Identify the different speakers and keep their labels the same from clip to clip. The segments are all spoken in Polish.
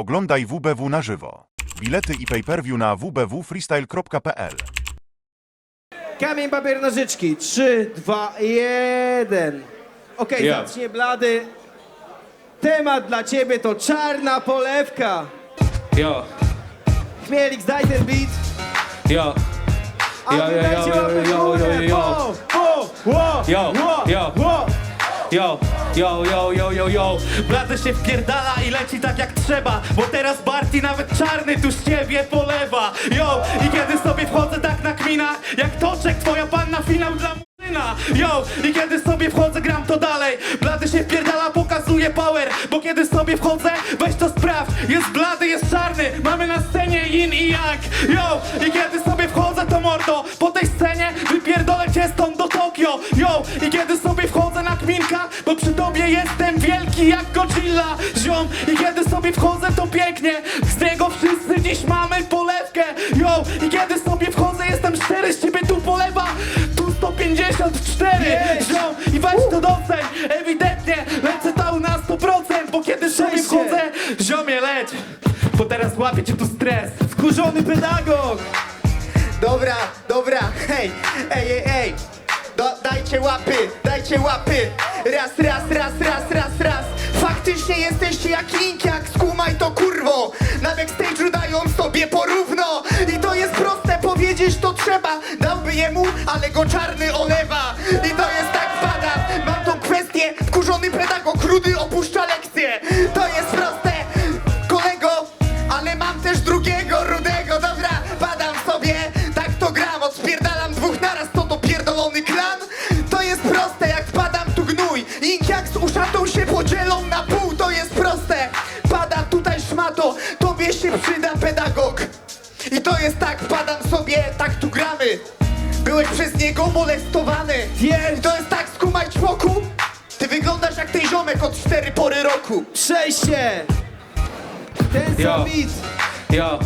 Speaker 1: Oglądaj WBW na żywo. Bilety i pay-per-view na wbwfreestyle.pl
Speaker 2: Kamień, papier, nożyczki. 3, 2, 1. Okej,
Speaker 3: Ja.
Speaker 2: zacznie blady. Temat dla ciebie to czarna polewka.
Speaker 3: Yo,
Speaker 2: Chmielix, daj ten beat.
Speaker 3: yo,
Speaker 2: A
Speaker 3: Yo,
Speaker 2: wy
Speaker 3: yo,
Speaker 2: dajcie
Speaker 3: yo,
Speaker 2: łapy w
Speaker 3: yo,
Speaker 2: górę.
Speaker 3: yo, yo.
Speaker 2: Wo, wo, wo,
Speaker 3: Yo,
Speaker 2: wo,
Speaker 3: yo.
Speaker 2: wo.
Speaker 3: Yo, yo, yo, yo, yo, yo. Blady się wpierdala i leci tak jak trzeba, bo teraz Barty nawet czarny tu z ciebie polewa. Yo, i kiedy sobie wchodzę tak na kminach, jak toczek, twoja panna finał dla murzyna. Yo, i kiedy sobie wchodzę, gram to dalej. Blady się wpierdala, pokazuje power, bo kiedy sobie wchodzę, weź to sprawdź. Jest blady, jest czarny, mamy na scenie yin i yang. Yo, i kiedy sobie wchodzę, to mordo, po tej scenie wypierdolę cię stąd do Tokio. Yo, przy tobie jestem wielki jak Godzilla. Ziom, i kiedy sobie wchodzę, to pięknie, z niego wszyscy dziś mamy polewkę. Yo, i kiedy sobie wchodzę, jestem szczery, z ciebie tu polewa, tu 154.
Speaker 2: Jest.
Speaker 3: Ziom, i weź to doceń, ewidentnie lecę tam na 100%, bo kiedy sobie wchodzę, ziomie leć, bo teraz łapie cię tu stres.
Speaker 2: Wkurzony pedagog.
Speaker 4: Dobra, dobra, hej, ej, ej, ej. Do, dajcie łapy, dajcie łapy. Raz, raz, raz, raz, raz, raz. Faktycznie jesteście jak link, jak skumaj to kurwo. Na backstage'u dają sobie porówno. I to jest proste, powiedzieć to trzeba. Dałby jemu, ale go czarny olewa. I to jest dwóch naraz, to to pierdolony klan. To jest proste, jak padam tu gnój. Ink jak z uszatą się podzielą na pół, to jest proste. Pada tutaj szmato, tobie się przyda pedagog. I to jest tak, padam sobie, tak tu gramy. Byłeś przez niego molestowany.
Speaker 2: Wiem.
Speaker 4: I to jest tak, skumaj człoku. Ty wyglądasz jak ten ziomek od cztery pory roku.
Speaker 2: Przejście. Ten
Speaker 3: Yo.
Speaker 2: sam beat.
Speaker 3: Yo.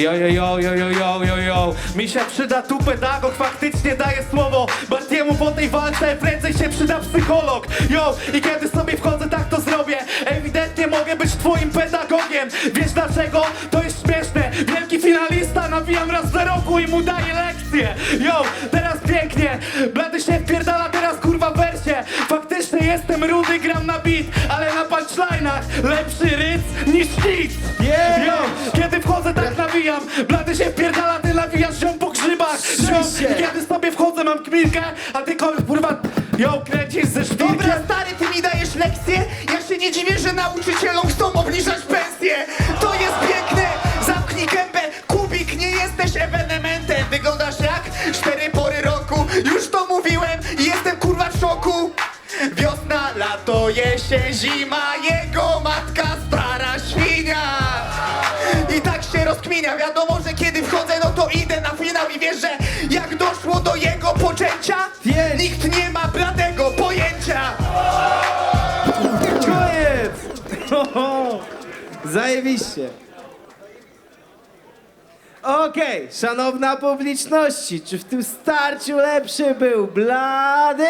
Speaker 3: Yo, yo, yo, yo, yo, yo, yo, yo. Mi się przyda tu pedagog, faktycznie daje słowo. Bartiemu po tej walce prędzej się przyda psycholog. Yo, i kiedy sobie wchodzę, tak to zrobię. Ewidentnie mogę być twoim pedagogiem. Wiesz dlaczego? To jest śmieszne. Wielki finalista, nawijam raz do roku i mu daję lekcję Yo, teraz pięknie. Blady się wpierdala teraz kurwa wersie. Faktycznie jestem rudy, gram na beat Ale na punchline'ach. Lepszy ryc niż nic.
Speaker 2: Yeah.
Speaker 3: Nawijam Blady się wpierdala, ty nawijasz ziom po grzybach Ziom, i kiedy sobie wchodzę mam kminkę A ty kogoś kurwa, yo, kręcisz ze szpilkiem
Speaker 4: Dobra, stary, ty mi dajesz lekcję? Ja się nie dziwię, że nauczycielom chcą obniżać pensję. To jest piękne! Zamknij gębę, Kubik, nie jesteś ewenementem. Wyglądasz jak cztery pory roku. Już to mówiłem i jestem kurwa w szoku. Wiosna, lato, jesień, zima, wiadomo, że kiedy wchodzę, no to idę na finał i wiesz, że jak doszło do jego poczęcia, nikt nie ma bladego pojęcia.
Speaker 2: Koniec. Ho, ho. Zajebiście. Okej, szanowna publiczności, czy w tym starciu lepszy był Blady?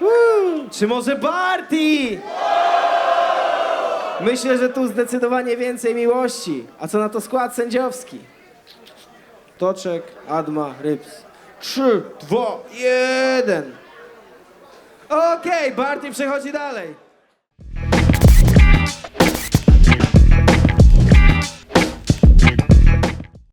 Speaker 2: Uuu, czy może Barty? Myślę, że tu zdecydowanie więcej miłości. A co na to skład sędziowski? Toczek, Adma, Ryps. Trzy, dwa, jeden. Okej, Barty przechodzi dalej.